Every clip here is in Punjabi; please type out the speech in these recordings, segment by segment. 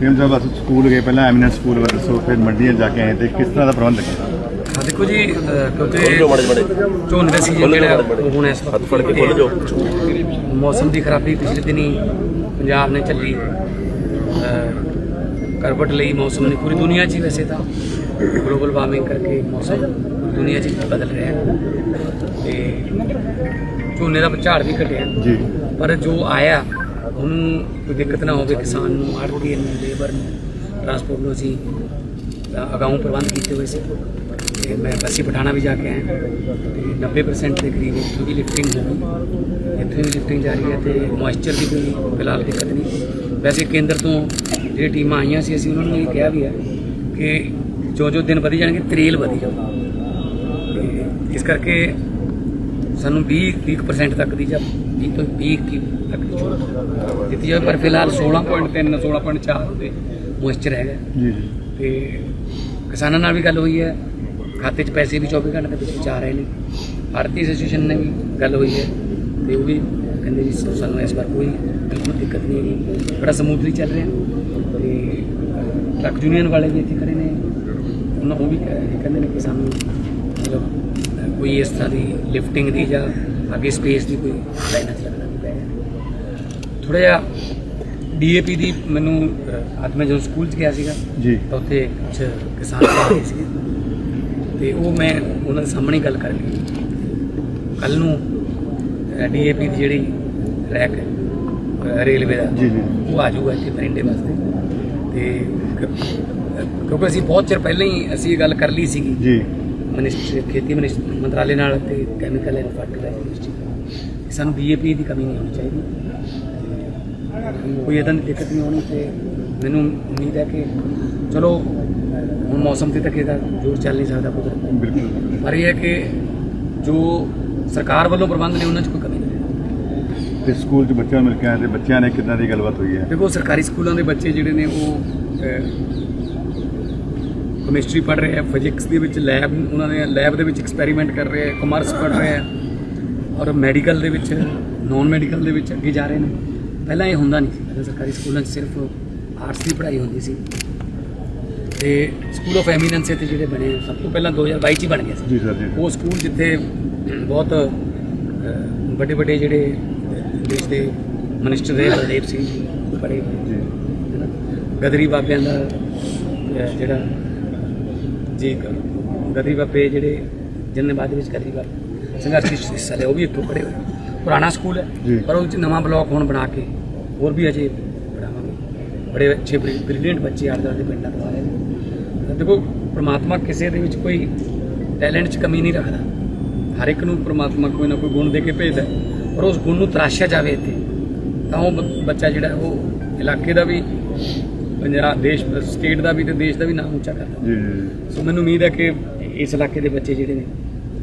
ਸੇਮ ਸਾਹਿਬ ਅਸੀਂ ਸਕੂਲ ਗਏ ਪਹਿਲਾਂ ਐਮੀਨੈਂਸ ਸਕੂਲ ਵੱਲ ਸੋ ਫਿਰ ਮੰਡੀਆਂ ਜਾ ਕੇ ਆਏ ਤੇ ਕਿਸ ਤਰ੍ਹਾਂ ਦਾ ਪ੍ਰਬੰਧ ਹੈ ਆ ਦੇਖੋ ਜੀ ਕਿਉਂਕਿ ਝੋਨੇ ਦਾ ਸੀਜ਼ਨ ਜਿਹੜਾ ਉਹ ਹੁਣ ਇਸ ਵਕਤ ਫੜ ਕੇ ਮੌਸਮ ਦੀ ਖਰਾਬੀ ਪਿਛਲੇ ਦਿਨੀ ਪੰਜਾਬ ਨੇ ਚੱਲੀ ਕਰਵਟ ਲਈ ਮੌਸਮ ਨੇ ਪੂਰੀ ਦੁਨੀਆ 'ਚ ਹੀ ਵੈਸੇ ਤਾਂ ਗਲੋਬਲ ਵਾਰਮਿੰਗ ਕਰਕੇ ਮੌਸਮ ਦੁਨੀਆ 'ਚ ਹੀ ਬਦਲ ਰਿਹਾ ਹੈ। ਤੇ ਝੋਨੇ ਦਾ ਝਾੜ ਵੀ ਘਟਿਆ। ਜੀ। ਪਰ ਜੋ ਆਇਆ ਉਹਨੂੰ ਕੋਈ ਦਿੱਕਤ ਨਾ ਹੋਵੇ ਕਿਸਾਨ ਨੂੰ, ਆੜ੍ਹਤੀਏ ਨੂੰ, ਲੇਬਰ ਨੂੰ ਟਰਾਂਸਪੋਰਟ ਨੂੰ ਅਸੀਂ ਅਗਾਊਂ ਪ੍ਰਬੰਧ ਕੀਤੇ ਹੋਏ ਸੀ। ਤੇ ਮੈਂ ਅਸੀਂ ਪਠਾਣਾ ਵੀ ਜਾ ਕੇ ਆਇਆ। ਤੇ 90% ਦੇ ਕਰੀਬ ਇੱਥੋਂ ਦੀ ਲਿਫਟਿੰਗ ਹੋ ਗਈ। ਇੱਥੇ ਵੀ ਲਿਫਟਿੰਗ ਜਾਰੀ ਹੈ ਤੇ ਮੋਇਸਚਰ ਦੀ ਕੋਈ ਫਿਲਹਾਲ ਦਿੱਕਤ ਨਹੀਂ। ਵੈਸੇ ਕੇਂਦਰ ਤੋਂ ਜਿਹੜੀ ਟੀਮਾਂ ਆਈਆਂ ਸੀ, ਅਸੀਂ ਉਹਨਾਂ ਨੂੰ ਇਹ ਕਿਹਾ ਵੀ ਹੈ ਕਿ ਜੋ ਜੋ ਦਿਨ ਵਧੀ ਜਾਣਗੇ, ਤਰੇਲ ਵਧੀ ਜਾਊ। ਤੇ ਇਸ ਕਰਕੇ ਸਾਨੂੰ 20 20% ਤੱਕ ਦੀ ਜਾਂ 20 ਤੋਂ 20 ਕੀ ਤੱਕ ਦੀ ਛੋਟ ਦਿੱਤੀ ਜਾਵੇ ਪਰ ਫਿਲਹਾਲ 16.3 16.4 ਦੇ ਮੋਇਸਚਰ ਹੈਗਾ ਜੀ ਜੀ। ਤੇ ਕਿਸਾਨਾਂ ਨਾਲ ਵੀ ਗੱਲ ਹੋਈ ਹੈ। ਖਾਤੇ 'ਚ ਪੈਸੇ ਵੀ 24 ਘੰਟੇ ਦੇ ਵਿੱਚ ਆ ਰਹੇ ਨੇ। ਭਾਰਤੀ ਐਸੋਸੀਏਸ਼ਨ ਨੇ ਵੀ ਗੱਲ ਹੋਈ ਹੈ। ਤੇ ਉਹ ਵੀ ਕਹਿੰਦੇ ਵੀ ਸਾਨੂੰ ਇਸ ਵਾਰ ਕੋਈ ਬਿਲਕੁਲ ਦਿੱਕਤ ਨਹੀਂ ਹੈਗੀ। ਬੜਾ ਸਮੂਥਲੀ ਚੱਲ ਰਿਹਾ। ਤੇ ਟਰੱਕ ਯੂਨੀਅਨ ਵਾਲੇ ਵੀ ਇੱਥੇ ਖੜੇ ਨੇ। ਉਹਨਾਂ ਉਹ ਵੀ ਕਹਿ- ਕਹਿੰਦੇ ਨੇ ਕਿ ਸਾਨੂੰ ਮਤਲਬ ਕੋਈ ਇਸ ਤਰ੍ਹਾਂ ਦੀ ਲਿਫਟਿੰਗ ਦੀ ਜਾਂ ਅੱਗੇ ਸਪੇਸ ਦੀ ਕੋਈ ਲਾਈਨਾਂ ਨਹੀਂ ਪਏਗਾ ਥੋੜਾ ਜਿਹਾ ਡੀਏਪੀ ਦੀ ਮੈਨੂੰ ਅੱਜ ਮੈਂ ਜਦੋਂ ਸਕੂਲ 'ਚ ਗਿਆ ਸੀਗਾ ਜੀ। ਤਾਂ ਉੱਥੇ ਕੁਝ ਕਿਸਾਨ ਆ ਰਹੇ ਸੀ ਤੇ ਉਹ ਮੈਂ ਉਹਨਾਂ ਦੇ ਸਾਹਮਣੇ ਗੱਲ ਕਰ ਲਈ। ਕੱਲ ਨੂੰ ਡੀਏਪੀ ਦੀ ਜਿਹੜੀ ਰੈਕ ਰੇਲਵੇ ਦਾ ਜੀ ਜੀ। ਉਹ ਆ ਜਾਊਗਾ ਇੱਥੇ ਬਰਿੰਡੇ ਵਾਸਤੇ। ਤੇ ਕਿਉਂਕਿ ਅਸੀਂ ਬਹੁਤ ਚਿਰ ਪਹਿਲਾਂ ਹੀ ਅਸੀਂ ਇਹ ਗੱਲ ਕਰ ਲਈ ਸੀਗੀ। ਜੀ। ਮਿਨਿਸਟਰੀ ਖੇਤੀ ਮਿਨਿਸਟਰੀ ਮੰਤਰਾਲੇ ਨਾਲ ਤੇ ਕੈਮੀਕਲ ਐਂਡ ਫਰਟੀਲਾਈਜ਼ਰ ਮਿਨਿਸਟਰੀ ਸਾਨੂੰ ਡੀਏਪੀ ਦੀ ਕਮੀ ਨਹੀਂ ਹੋਣੀ ਚਾਹੀਦੀ। ਕੋਈ ਇਦਾਂ ਦੀ ਦਿੱਕਤ ਨਹੀਂ ਹੋਣੀ ਤੇ ਮੈਨੂੰ ਉਮੀਦ ਹੈ ਕਿ ਚਲੋ ਹੁਣ ਮੌਸਮ ਤੇ ਤੱਕ ਇਹਦਾ ਜ਼ੋਰ ਚੱਲ ਨਹੀਂ ਸਕਦਾ ਕੁਦਰਤ ਬਿਲਕੁਲ। ਪਰ ਇਹ ਹੈ ਕਿ ਜੋ ਸਰਕਾਰ ਵੱਲੋਂ ਪ੍ਰਬੰਧ ਨੇ ਉਹਨਾਂ 'ਚ ਕੋਈ ਕਮੀ ਨਹੀਂ। ਤੇ ਸਕੂਲ 'ਚ ਬੱਚਿਆਂ ਮਿਲ ਕੇ ਆਏ ਤੇ ਬੱਚਿਆਂ ਨੇ ਕਿੱਦਾਂ ਦੀ ਗੱਲਬਾਤ ਹੋਈ ਹੈ? ਦੇਖੋ ਸਰਕਾਰੀ ਸਕੂਲਾਂ ਦੇ ਬੱਚੇ ਜਿਹੜੇ ਨੇ ਉਹ ਕੈਮਿਸਟਰੀ ਪੜ੍ਹ ਰਹੇ ਆ ਫਿਜ਼ਿਕਸ ਦੇ ਵਿੱਚ ਲੈਬ ਉਹਨਾਂ ਨੇ ਲੈਬ ਦੇ ਵਿੱਚ ਐਕਸਪੈਰੀਮੈਂਟ ਕਰ ਰਹੇ ਆ ਕਮਰਸ ਪੜ੍ਹ ਰਹੇ ਆ ਔਰ ਮੈਡੀਕਲ ਦੇ ਵਿੱਚ ਨਾਨ ਮੈਡੀਕਲ ਦੇ ਵਿੱਚ ਅੱਗੇ ਜਾ ਰਹੇ ਨੇ। ਪਹਿਲਾਂ ਇਹ ਹੁੰਦਾ ਨਹੀਂ ਸੀ ਪਹਿਲਾਂ ਸਰਕਾਰੀ ਸਕੂਲਾਂ 'ਚ ਸਿਰਫ ਆਰਟਸ ਦੀ ਪੜ੍ਹਾਈ ਹੁੰਦੀ ਸੀ। ਤੇ ਸਕੂਲ ਆਫ ਐਮੀਨੈਂਸ ਤੇ ਜਿਹੜੇ ਬਣੇ ਸਭ ਤੋਂ ਪਹਿਲਾਂ 2022 ਚ ਹੀ ਬਣ ਗਿਆ ਸੀ। ਜੀ ਸਰ ਜੀ ਉਹ ਸਕੂਲ ਜਿੱਥੇ ਬਹੁਤ ਵੱਡੇ ਵੱਡੇ ਜਿਹੜੇ ਦੇਸ਼ ਦੇ ਮਨਿਸਟਰ ਰਹੇ ਬਲਦੇਵ ਸਿੰਘ ਜੀ ਬੜੇ ਗਦਰੀ ਬਾਬਿਆਂ ਦਾ ਜਿਹੜਾ ਜੀ ਗ- ਗਦਰੀ ਬਾਬੇ ਜਿਹੜੇ ਜਿਨ੍ਹਾਂ ਨੇ ਬਾਅਦ ਵਿੱਚ ਗਦਰੀ ਬਾਬੇ ਸੰਘਰਸ਼ ਵਿੱਚ ਹਿੱਸਾ ਲਿਆ ਉਹ ਵੀ ਇੱਥੋਂ ਪੜ੍ਹੇ ਹੋਏ ਪੁਰਾਣਾ ਸਕੂਲ। ਹੈ ਪਰ ਉਹ 'ਚ ਨਵਾਂ ਬਲਾਕ ਹੁਣ ਬਣਾ ਕੇ ਹੋਰ ਵੀ ਅਜੇ ਬਣਾਵਾਂਗੇ ਬੜੇ ਅੱਛੇ ਬ੍ਰਿਲੀਅੰਟ ਬੱਚੇ ਆਰ ਦੇ ਪਿੰਡਾਂ ਤੋਂ ਆ ਰਹੇ ਨੇ ਦੇਖੋ ਪ੍ਰਮਾਤਮਾ ਕਿਸੇ ਦੇ ਵਿੱਚ ਕੋਈ ਟੈਲੈਂਟ 'ਚ ਕਮੀ ਨਹੀਂ ਰੱਖਦਾ ਹਰ ਇੱਕ ਨੂੰ ਪ੍ਰਮਾਤਮਾ ਕੋਈ ਨਾ ਕੋਈ ਗੁਣ ਦੇ ਕੇ ਭੇਜਦਾ। ਪਰ ਉਸ ਗੁਣ ਨੂੰ ਤਰਾਸ਼ਿਆ ਜਾਵੇ ਇੱਥੇ ਤਾਂ ਉਹ ਬੱਚਾ ਜਿਹੜਾ ਉਹ ਇਲਾਕੇ ਦਾ ਵੀ ਪੰਜਾਬ ਦੇਸ਼ ਸਟੇਟ ਦਾ ਵੀ ਤੇ ਦੇਸ਼ ਦਾ ਵੀ ਨਾਮ ਉੱਚਾ ਕਰਦਾ। ਜੀ ਜੀ। ਸੋ ਮੈਨੂੰ ਉਮੀਦ ਹੈ ਕਿ ਇਸ ਇਲਾਕੇ ਦੇ ਬੱਚੇ ਜਿਹੜੇ ਨੇ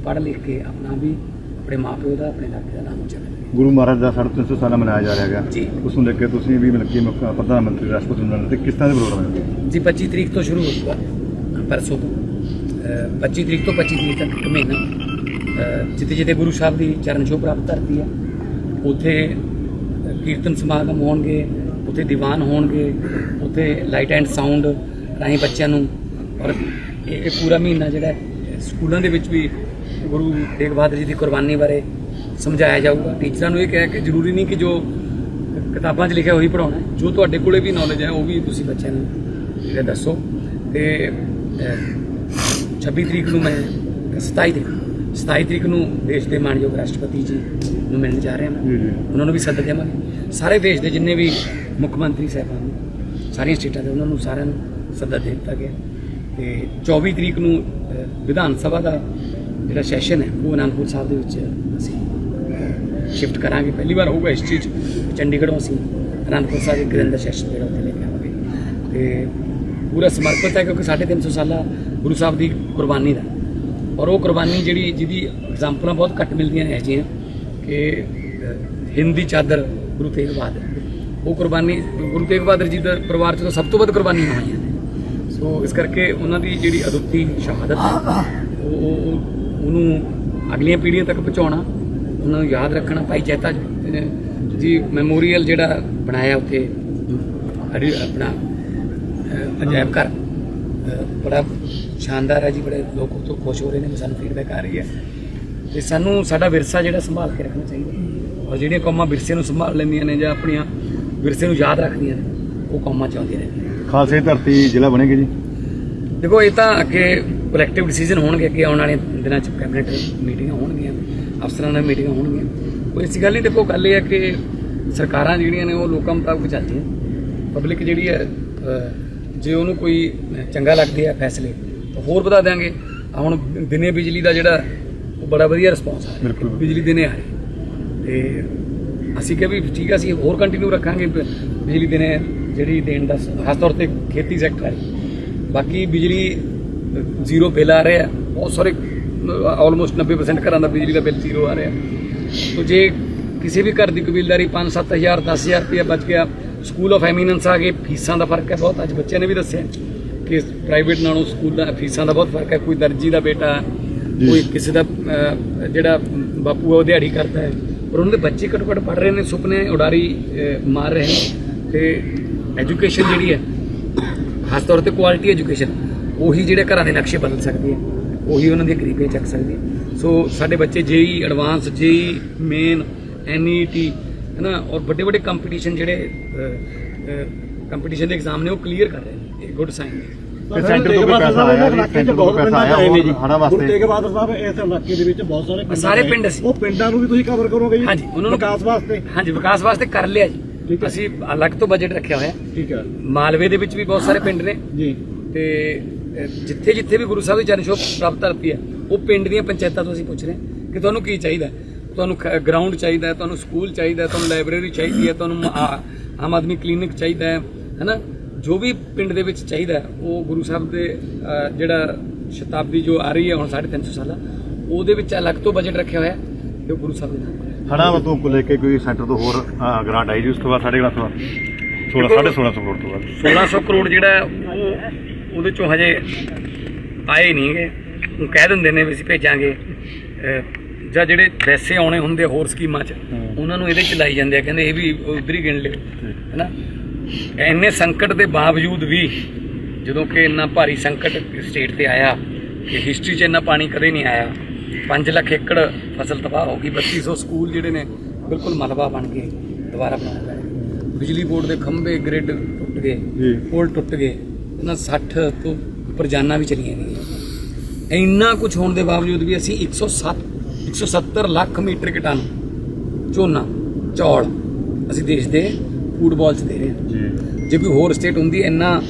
ਪੜ੍ਹ ਲਿਖ ਕੇ ਆਪਣਾ ਵੀ ਆਪਣੇ ਮਾਪਿਓ ਦਾ ਆਪਣੇ ਇਲਾਕੇ ਦਾ ਨਾਮ ਉੱਚਾ ਕਰਨਗੇ। ਗੁਰੂ ਮਹਾਰਾਜ ਦਾ 350 ਸਾਲਾ ਮਨਾਇਆ ਜਾ ਰਿਹਾ ਹੈਗਾ। ਜੀ। ਉਸ ਨੂੰ ਲੈ ਕੇ ਤੁਸੀਂ ਵੀ ਮਿਲ ਕੇ ਮੁੱਖ ਪ੍ਰਧਾਨ ਮੰਤਰੀ ਰਾਸ਼ਟਰਪਤੀ ਨੂੰ ਮਿਲਣ ਤੇ ਕਿਸ ਤਰ੍ਹਾਂ ਦੇ ਪ੍ਰੋਗਰਾਮ ਹੈ? ਜੀ 25 ਤਰੀਕ ਤੋਂ ਸ਼ੁਰੂ ਹੋਊਗਾ। ਪਰਸੋਂ ਤੋਂ। ਅਹ 25 ਤਰੀਕ ਤੋਂ 25 ਤਰੀਕ ਤੱਕ ਇੱਕ ਮਹੀਨਾ। ਅਹ ਜਿੱਥੇ ਜਿੱਥੇ ਗੁਰੂ ਸਾਹਿਬ ਦੀ ਚਰਨ ਛੋਹ ਪ੍ਰਾਪਤ ਧਰਤੀ ਹੈ ਉੱਥੇ ਕੀਰਤਨ ਸਮਾਗਮ ਹੋਣਗੇ। ਉੱਥੇ ਦੀਵਾਨ ਹੋਣਗੇ ਉੱਥੇ ਲਾਈਟ ਐਂਡ ਸਾਊਂਡ ਰਾਹੀਂ ਬੱਚਿਆਂ ਨੂੰ ਔਰ ਇਹ ਇਹ ਪੂਰਾ ਮਹੀਨਾ ਜਿਹੜਾ ਸਕੂਲਾਂ ਦੇ ਵਿੱਚ ਵੀ ਗੁਰੂ ਤੇਗ ਬਹਾਦਰ ਜੀ ਦੀ ਕੁਰਬਾਨੀ ਬਾਰੇ ਸਮਝਾਇਆ ਜਾਊਗਾ। ਟੀਚਰਾਂ ਨੂੰ ਇਹ ਕਿਹਾ ਕਿ ਜ਼ਰੂਰੀ ਨਹੀਂ ਕਿ ਜੋ ਕਿਤਾਬਾਂ 'ਚ ਲਿਖਿਆ ਉਹੀ ਪੜਾਉਣਾ ਜੋ ਤੁਹਾਡੇ ਕੋਲੇ ਵੀ ਨੌਲੇਜ ਹੈ ਉਹ ਵੀ ਤੁਸੀਂ ਬੱਚਿਆਂ ਨੂੰ ਜਿਹੜਾ ਦੱਸੋ। ਤੇ ਅਹ, 26 ਤਰੀਕ ਨੂੰ ਮੈਂ 27 ਤਰੀਕ 27 ਤਰੀਕ ਨੂੰ ਦੇਸ਼ ਦੇ ਮਾਨਯੋਗ ਰਾਸ਼ਟਰਪਤੀ ਜੀ ਨੂੰ ਮਿਲਣ ਜਾ ਰਿਹਾ ਮੈਂ। ਉਹਨਾਂ ਨੂੰ ਵੀ ਸੱਦਾ ਦੇਵਾਂਗੇ। ਸਾਰੇ ਦੇਸ਼ ਦੇ ਜਿੰਨੇ ਵੀ ਮੁੱਖ ਮੰਤਰੀ ਸਾਹਿਬਾਨ ਨੂੰ, ਸਾਰੀਆਂ ਸਟੇਟਾਂ ਦੇ ਉਹਨਾਂ ਨੂੰ ਸਾਰਿਆਂ ਨੂੰ ਸੱਦਾ ਦੇ ਦਿੱਤਾ ਗਿਆ। ਤੇ 24 ਤਰੀਕ ਨੂੰ ਵਿਧਾਨ ਸਭਾ ਦਾ ਜਿਹੜਾ ਸੈਸ਼ਨ ਹੈ, ਉਹ ਅਨੰਦਪੁਰ ਸਾਹਿਬ ਦੇ ਵਿੱਚ ਅਸੀਂ ਸ਼ਿਫਟ ਕਰਾਂਗੇ। ਪਹਿਲੀ ਵਾਰ ਹੋਊਗਾ ਇਸ ਚੀਜ਼ ਚੰਡੀਗੜ੍ਹੋਂ ਅਸੀਂ ਅਨੰਦਪੁਰ ਸਾਹਿਬ ਇੱਕ ਦਿਨ ਸੈਸ਼ਨ ਜਿਹੜਾ ਉੱਥੇ ਲੈ ਕੇ ਆਵਾਂਗੇ। ਤੇ ਪੂਰਾ ਸਮਰਪਿਤ ਹੈ ਕਿਉਂਕਿ 350 ਸਾਲਾ ਗੁਰੂ ਸਾਹਿਬ ਦੀ ਕੁਰਬਾਨੀ ਦਾ। ਔਰ ਉਹ ਕੁਰਬਾਨੀ ਜਿਹੜੀ, ਜਿਹਦੀ ਐਗਜ਼ਾਮਪਲਾਂ ਬਹੁਤ ਘੱਟ ਮਿਲਦੀਆਂ ਨੇ ਜਿਹੀਆਂ ਕਿ ਹਿੰਦੀ ਚਾਦਰ ਗੁਰੂ ਤੇਗ ਬਹਾਦਰ। ਉਹ ਕੁਰਬਾਨੀ ਗੁਰੂ ਤੇਗ ਬਹਾਦਰ ਜੀ ਦਾ ਪਰਿਵਾਰ ਚ ਤਾਂ ਸਭ ਤੋਂ ਵੱਧ ਕੁਰਬਾਨੀਆਂ ਹੋਈਆਂ ਨੇ ਸੋ ਇਸ ਕਰਕੇ ਉਹਨਾਂ ਦੀ ਜਿਹੜੀ ਅਦੁੱਤੀ ਸ਼ਹਾਦਤ ਹੈ ਉਹ ਉਹ- ਉਹਨੂੰ ਅਗਲੀਆਂ ਪੀੜ੍ਹੀਆਂ ਤੱਕ ਪਹੁੰਚਾਉਣਾ ਉਹਨਾਂ ਨੂੰ ਯਾਦ ਰੱਖਣਾ ਭਾਈ ਜੈਤਾ ਜੀ- ਜੀ ਮੈਮੋਰੀਅਲ ਜਿਹੜਾ ਬਣਾਇਆ ਉੱਥੇ ਹਰੀ ਆਪਣਾ ਅਹ, ਅਜਾਇਬ ਘਰ। ਬੜਾ ਸ਼ਾਨਦਾਰ ਹੈ ਜੀ ਬੜੇ ਲੋਕ ਉਹ ਤੋਂ ਖੁਸ਼ ਹੋ ਰਹੇ ਨੇ ਸਾਨੂੰ ਫੀਡਬੈਕ ਆ ਰਹੀ ਹੈ। ਤੇ ਸਾਨੂੰ ਸਾਡਾ ਵਿਰਸਾ ਜਿਹੜਾ ਸੰਭਾਲ ਕੇ ਰੱਖਣਾ ਚਾਹੀਦਾ। ਔਰ ਜਿਹੜੀਆਂ ਕੌਮਾਂ ਵਿਰਸੇ ਨੂੰ ਸੰਭਾਲ ਲੈਂਦੀਆਂ ਨੇ ਜਾਂ ਆਪਣੀਆਂ ਵਿਰਸੇ ਨੂੰ ਯਾਦ ਰੱਖਦੀਆਂ ਨੇ ਉਹ ਕੌਮਾਂ ਚਾਹੁੰਦੀਆਂ ਨੇ। ਖਾਲਸੇ ਦੀ ਧਰਤੀ ਜ਼ਿਲ੍ਹਾ ਬਣੇਗੀ ਜੀ? ਦੇਖੋ ਇਹ ਤਾਂ ਅੱਗੇ ਕਲੈਕਟਿਵ ਡਿਸੀਜਨ ਹੋਣਗੇ ਅੱਗੇ ਆਉਣ ਵਾਲੇ ਦਿਨਾਂ ਚ ਕੈਬਨਿਟ ਮੀਟਿੰਗਾਂ ਹੋਣਗੀਆਂ ਅਫਸਰਾਂ ਨਾਲ ਮੀਟਿੰਗਾਂ ਹੋਣਗੀਆਂ। ਕੋਈ ਐਸੀ ਗੱਲ ਨਹੀਂ ਦੇਖੋ ਗੱਲ ਇਹ ਹੈ ਕਿ ਸਰਕਾਰਾਂ ਜਿਹੜੀਆਂ ਨੇ ਉਹ ਲੋਕਾਂ ਮੁਤਾਬਕ ਚੱਲਦੀਆਂ ਪਬਲਿਕ ਜਿਹੜੀ ਹੈ ਜੇ ਉਹਨੂੰ ਕੋਈ ਚੰਗਾ ਲੱਗਦੇ ਆ ਫੈਸਲੇ ਤਾਂ ਹੋਰ ਵਧਾ ਆਹ ਹੁਣ ਦਿਨੇ ਬਿਜਲੀ ਦਾ ਜਿਹੜਾ ਉਹ ਬੜਾ ਵਧੀਆ ਰਿਸਪੌਂਸ ਆ। ਬਿਜਲੀ ਦਿਨੇ ਆ ਤੇ ਅਸੀਂ ਕਿਹਾ ਵੀ ਠੀਕ ਆ ਅਸੀਂ ਹੋਰ ਕੰਟੀਨਿਊ ਰੱਖਾਂਗੇ ਬਿਜਲੀ ਦਿਨੇ ਜਿਹੜੀ ਦੇਣ ਦਾ ਖਾਸ ਤੌਰ ਤੇ ਖੇਤੀ ਸੈਕਟਰ ਹੈ ਬਾਕੀ ਬਿਜਲੀ ਜ਼ੀਰੋ ਬਿੱਲ ਆ ਰਿਹਾ ਬਹੁਤ ਸਾਰੇ ਆਲਮੋਸਟ 90% ਘਰਾਂ ਦਾ ਬਿਜਲੀ ਦਾ ਬਿੱਲ ਜ਼ੀਰੋ ਆ ਰਿਹਾ। ਤੋ ਜੇ ਕਿਸੇ ਵੀ ਘਰ ਦੀ ਕਬੀਲਦਾਰੀ 5-7000 10000 ਰੁਪਏ ਬਚ ਗਿਆ ਸਕੂਲ ਆਫ ਐਮੀਨੈਂਸ ਆ ਗਏ ਫੀਸਾਂ ਦਾ ਫ਼ਰਕ ਹੈ ਬਹੁਤ ਅੱਜ ਬੱਚਿਆਂ ਨੇ ਵੀ ਦੱਸਿਆ ਕਿ ਪ੍ਰਾਈਵੇਟ ਨਾਲੋਂ ਸਕੂਲ ਦਾ ਫੀਸਾਂ ਦਾ ਬਹੁਤ ਫ਼ਰਕ ਹੈ ਕੋਈ ਦਰਜੀ ਦਾ ਬੇਟਾ। ਕੋਈ ਕਿਸੇ ਦਾ ਜਿਹੜਾ ਬਾਪੂ ਆ ਉਹ ਦਿਹਾੜੀ ਕਰਦਾ ਹੈ। ਪਰ ਉਹਨਾਂ ਦੇ ਬੱਚੇ ਘੱਟੋ ਘੱਟ ਪੜ੍ਹ ਰਹੇ ਨੇ ਸੁਪਨੇ ਉਡਾਰੀ ਅਹ, ਮਾਰ ਰਹੇ ਨੇ ਤੇ ਐਜੂਕੇਸ਼ਨ ਜਿਹੜੀ ਹੈ ਖਾਸ ਤੌਰ ਤੇ ਕੁਆਲਿਟੀ ਐਜੂਕੇਸ਼ਨ ਉਹੀ ਜਿਹੜੇ ਘਰਾਂ ਦੇ ਨਕਸ਼ੇ ਬਦਲ ਸਕਦੀ ਹੈ ਉਹੀ ਉਹਨਾਂ ਦੀਆਂ ਗਰੀਬੀਆਂ ਚੱਕ ਸਕਦੀ ਹੈ ਸੋ ਸਾਡੇ ਬੱਚੇ ਜੇਈ ਐਡਵਾਂਸ ਜੇਈ ਮੇਨ ਐਨਈਟੀ ਹੈ ਨਾ ਔਰ ਵੱਡੇ ਵੱਡੇ ਕੰਪੀਟੀਸ਼ਨ ਜਿਹੜੇ ਕੰਪੀਟੀਸ਼ਨ ਦੇ ਐਗਜ਼ਾਮ ਨੇ ਉਹ ਕਲੀਅਰ ਕਰ ਰਹੇ ਨੇ ਇਹ ਗੁੱਡ ਸਾਈਨ ਹੈ ਤੇ ਸੈਂਟਰ ਤੋਂ ਕੋਈ ਪੈਸਾ ਆਇਆ ਜੀ? ਸੈਂਟਰ ਤੋਂ ਪੈਸਾ ਆਇਆ ਹੋਰ ਹੜ੍ਹਾਂ ਵਾਸਤੇ? ਗੁਰੂ ਤੇਗ ਬਹਾਦਰ ਸਾਹਿਬ ਇਸ ਇਲਾਕੇ ਦੇ ਵਿੱਚ ਬਹੁਤ ਸਾਰੇ ਪਿੰਡ ਸਾਰੇ। ਪਿੰਡ ਸੀ। ਉਹ ਪਿੰਡਾਂ ਨੂੰ ਵੀ ਤੁਸੀਂ ਕਵਰ ਕਰੋਗੇ ਜੀ? ਹਾਂਜੀ ਉਹਨਾਂ ਨੂੰ ਵਿਕਾਸ ਵਾਸਤੇ? ਹਾਂਜੀ ਵਿਕਾਸ ਵਾਸਤੇ ਕਰ ਲਿਆ ਜੀ। ਠੀਕ ਹੈ। ਅਸੀਂ ਅਲੱਗ ਤੋਂ ਬਜਟ ਰੱਖਿਆ ਹੋਇਆ। ਠੀਕ ਹੈ। ਮਾਲਵੇ ਦੇ ਵਿੱਚ ਵੀ ਬਹੁਤ ਸਾਰੇ ਪਿੰਡ ਨੇ। ਜੀ। ਤੇ ਜਿੱਥੇ ਜਿੱਥੇ ਵੀ ਗੁਰੂ ਸਾਹਿਬ ਦੀ ਚਰਨ ਛੋਹ ਪ੍ਰਾਪਤ ਧਰਤੀ ਹੈ ਉਹ ਪਿੰਡ ਦੀਆਂ ਪੰਚਾਇਤਾਂ ਤੋਂ ਅਸੀਂ ਪੁੱਛ ਰਹੇ ਹਾਂ ਕਿ ਤੁਹਾਨੂੰ ਕੀ ਚਾਹੀਦਾ? ਤੁਹਾਨੂੰ ਗਰਾਊਂਡ ਚਾਹੀਦਾ ਹੈ ਤੁਹਾਨੂੰ ਸਕੂਲ ਚਾਹੀਦਾ ਹੈ ਤੁਹਾਨੂੰ ਲਾਇਬ੍ਰੇਰੀ ਚਾਹੀਦੀ ਹੈ ਤੁਹਾਨੂੰ ਆਮ ਆਦਮੀ ਕਲੀਨਿਕ ਚਾਹੀਦਾ ਹੈ ਹੈਨਾ? ਜੋ ਵੀ ਪਿੰਡ ਦੇ ਵਿੱਚ ਚਾਹੀਦਾ ਉਹ ਗੁਰੂ ਸਾਹਿਬ ਦੇ ਜਿਹੜਾ ਸ਼ਤਾਬਦੀ ਜੋ ਆ ਰਹੀ ਹੈ ਹੁਣ 350 ਸਾਲਾ ਉਹਦੇ ਵਿੱਚ ਅਲੱਗ ਤੋਂ ਬਜਟ ਰੱਖਿਆ ਹੋਇਆ ਹੈ ਜੋ ਗੁਰੂ ਸਾਹਿਬ ਦੇ ਨਾਮ ਹੜ੍ਹਾਂ ਤੋਂ ਕੋ ਲੈ ਕੇ ਕੋਈ ਸੈਂਟਰ ਤੋਂ ਹੋਰ ਗ੍ਰਾਂਟ ਆਈ ਜੀ ਉਸ ਤੋਂ ਬਾਅਦ ਸਾਡੇ ਕੋਲ 16 1650 ਕਰੋੜ ਤੋਂ ਬਾਅਦ। 1600 ਕਰੋੜ ਜਿਹੜਾ ਉਹਦੇ ਚੋਂ ਹਜੇ ਆਏ ਨਹੀਂਗੇ ਉਹ ਕਹਿ ਦਿੰਦੇ ਨੇ ਵੀ ਅਸੀਂ ਭੇਜਾਂਗੇ ਜਾਂ ਜਿਹੜੇ ਵੈਸੇ ਆਉਣੇ ਹੁੰਦੇ ਹੋਰ ਸਕੀਮਾਂ 'ਚ ਉਹਨਾਂ ਨੂੰ ਇਹਦੇ 'ਚ ਲਾਈ ਜਾਂਦੇ ਆ ਕਹਿੰਦੇ ਇਹ ਵੀ ਉਧਰ ਹੀ ਗਿਣ ਲਿਓ ਹੈਨਾ? ਇੰਨੇ ਸੰਕਟ ਦੇ ਬਾਵਜੂਦ ਵੀ ਜਦੋਂ ਕਿ ਇੰਨਾ ਭਾਰੀ ਸੰਕਟ ਸਟੇਟ ਤੇ ਆਇਆ ਕਿ ਹਿਸਟਰੀ 'ਚ ਇੰਨਾ ਪਾਣੀ ਕਦੇ ਨਹੀਂ ਆਇਆ। 5 ਲੱਖ ਏਕੜ ਫਸਲ ਤਬਾਹ ਹੋ ਗਈ 3200 ਸਕੂਲ ਜਿਹੜੇ ਨੇ ਬਿਲਕੁਲ ਮਲਬਾ ਬਣ ਕੇ ਦੁਬਾਰਾ ਬਣਾਏ ਗਏ। ਬਿਜਲੀ ਬੋਰਡ ਦੇ ਖੰਭੇ ਗ੍ਰਿਡ ਟੁੱਟ ਗਏ ਪੁਲ ਟੁੱਟ ਗਏ ਇਹਨਾਂ 60 ਤੋਂ ਉੱਪਰ ਜਾਨਾਂ ਵੀ ਚਲੀਆਂ ਗਈਆਂ। ਇੰਨਾ ਕੁਝ ਹੋਣ ਦੇ ਬਾਵਜੂਦ ਵੀ ਅਸੀਂ 107 170 ਲੱਖ ਮੀਟ੍ਰਿਕ ਟਨ ਝੋਨਾ ਚੌਲ ਅਸੀਂ ਦੇਸ਼ ਦੇ ਫੂਡ ਬਾਲ ਚ ਦੇ ਰਹੇ ਹਾਂ ਜੀ। ਜੇ ਕੋਈ ਹੋਰ ਸਟੇਟ ਹੁੰਦੀ ਇੰਨਾ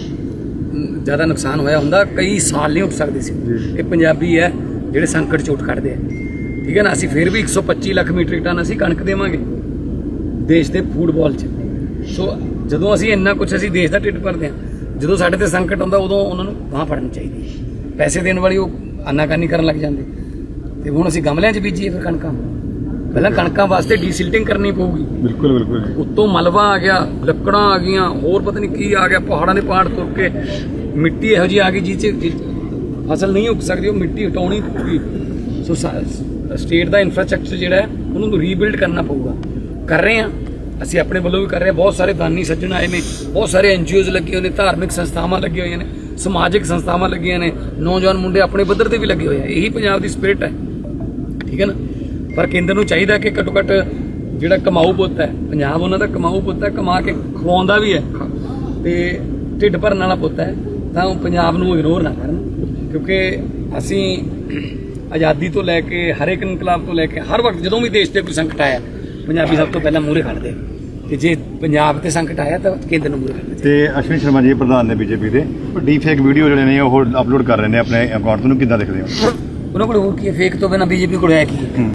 ਜ਼ਿਆਦਾ ਨੁਕਸਾਨ ਹੋਇਆ ਹੁੰਦਾ ਕਈ ਸਾਲ ਨਹੀਂ ਉੱਠ ਸਕਦੇ ਸੀ। ਇਹ ਪੰਜਾਬੀ ਹੈ ਜਿਹੜੇ ਸੰਕਟ ਚ ਉੱਠ ਖੜਦੇ ਆ। ਠੀਕ ਹੈ ਨਾ ਅਸੀਂ ਫਿਰ ਵੀ 125 ਲੱਖ ਮੀਟ੍ਰਿਕ ਟਨ ਅਸੀਂ ਕਣਕ ਦੇਵਾਂਗੇ ਦੇਸ਼ ਦੇ ਫੂਡ ਬਾਲ ਚ। ਸੋ ਜਦੋਂ ਅਸੀਂ ਇੰਨਾ ਕੁਝ ਅਸੀਂ ਦੇਸ਼ ਦਾ ਢਿੱਡ ਭਰਦੇ ਹਾਂ ਜਦੋਂ ਸਾਡੇ ਤੇ ਸੰਕਟ ਆਉਂਦਾ ਉਦੋਂ ਉਹਨਾਂ ਨੂੰ ਬਾਂਹ ਫੜਨੀ ਚਾਹੀਦੀ ਪੈਸੇ ਦੇਣ ਵਾਲੀ ਉਹ ਆਨਾਕਾਨੀ ਕਰਨ ਲੱਗ ਜਾਂਦੇ ਤੇ ਹੁਣ ਅਸੀਂ ਗਮਲਿਆਂ 'ਚ ਬੀਜੀਏ ਫਿਰ ਕਣਕਾਂ। ਪਹਿਲਾਂ ਕਣਕਾਂ ਵਾਸਤੇ ਡੀਸਿਲਟਿੰਗ ਕਰਨੀ ਪਊਗੀ। ਬਿਲਕੁਲ ਬਿਲਕੁਲ ਜੀ। ਉੱਤੋਂ ਮਲਬਾ ਆ ਗਿਆ ਲੱਕੜਾਂ ਆ ਗਈਆਂ ਹੋਰ ਪਤਾ ਨਹੀਂ ਕੀ ਆ ਗਿਆ ਪਹਾੜਾਂ ਦੇ ਪਹਾੜ ਤੁਰ ਕੇ ਮਿੱਟੀ ਇਹੋ ਜਿਹੀ ਆ ਗਈ ਜਿਹ 'ਚ ਫਸਲ ਨਹੀਂ ਉੱਗ ਸਕਦੀ ਉਹ ਮਿੱਟੀ ਹਟਾਉਣੀ ਪਊਗੀ। ਸੋ ਸਟੇਟ ਦਾ ਇਨਫਰਾਸਟ੍ਰਕਚਰ ਜਿਹੜਾ ਹੈ ਉਹਨੂੰ ਰੀਬਿਲਡ ਕਰਨਾ ਪਊਗਾ। ਕਰ ਰਹੇ ਹਾਂ। ਅਸੀਂ ਆਪਣੇ ਵੱਲੋਂ ਵੀ ਕਰ ਰਹੇ ਹਾਂ। ਬਹੁਤ ਸਾਰੇ ਦਾਨੀ ਸੱਜਣ ਆਏ ਨੇ ਬਹੁਤ ਸਾਰੇ ਐਨਜੀਓਜ਼ ਲੱਗੇ ਹੋਏ ਨੇ ਧਾਰਮਿਕ ਸੰਸਥਾਵਾਂ ਲੱਗੀਆਂ ਹੋਈਆਂ ਨੇ ਸਮਾਜਿਕ ਸੰਸਥਾਵਾਂ ਲੱਗੀਆਂ ਨੇ ਨੌਜਵਾਨ ਮੁੰਡੇ ਆਪਣੇ ਪੱਧਰ ਤੇ ਵੀ ਲੱਗੇ ਹੋਏ ਆ। ਇਹੀ ਪੰਜਾਬ ਦੀ ਸਪਿਰਿਟ ਹੈ। ਠੀਕ ਹੈ ਨਾ? ਪਰ ਕੇਂਦਰ ਨੂੰ ਚਾਹੀਦਾ ਕਿ ਘੱਟੋ ਘੱਟ ਜਿਹੜਾ ਕਮਾਊ ਪੁੱਤ ਹੈ ਪੰਜਾਬ ਉਹਨਾਂ ਦਾ ਕਮਾਊ ਪੁੱਤ ਹੈ ਕਮਾ ਕੇ ਖਵਾਉਂਦਾ ਵੀ ਹੈ ਤੇ ਢਿੱਡ ਭਰਨ ਵਾਲਾ ਪੁੱਤ ਹੈ ਤਾਂ ਉਹ ਪੰਜਾਬ ਨੂੰ ਇਗਨੋਰ ਨਾ ਕਰਨ ਕਿਉਂਕਿ ਅਸੀਂ ਆਜ਼ਾਦੀ ਤੋਂ ਲੈ ਕੇ ਹਰ ਇੱਕ ਇਨਕਲਾਬ ਤੋਂ ਲੈ ਕੇ ਹਰ ਵਕਤ ਜਦੋਂ ਵੀ ਦੇਸ਼ ਤੇ ਕੋਈ ਸੰਕਟ ਆਇਆ ਪੰਜਾਬੀ ਸਭ ਤੋਂ ਪਹਿਲਾਂ ਮੂਹਰੇ ਖੜਦੇ ਤੇ ਜੇ ਪੰਜਾਬ ਤੇ ਸੰਕਟ ਆਇਆ ਤਾਂ ਕੇਂਦਰ ਨੂੰ ਮੂਹਰੇ ਖੜਦੇ ਤੇ ਅਸ਼ਵਨੀ ਸ਼ਰਮਾ ਜੀ ਪ੍ਰਧਾਨ ਨੇ ਬੀਜੇਪੀ ਦੇ ਡੀ ਫੇਕ ਵੀਡੀਓ ਜਿਹੜੇ ਨੇ ਉਹ ਅਪਲੋਡ ਕਰ ਰਹੇ ਨੇ ਆਪਣੇ ਅਕਾਊਂਟ ਤੋਂ। ਕਿੱਦਾਂ ਦੇਖਦੇ ਹੋ? ਉਹਨਾਂ ਕੋਲ ਹੋਰ ਕੀ ਹੈ? ਫੇਕ ਤੋਂ ਬਿਨਾਂ ਬੀਜੇਪੀ ਕੋਲ ਹੈ ਕੀ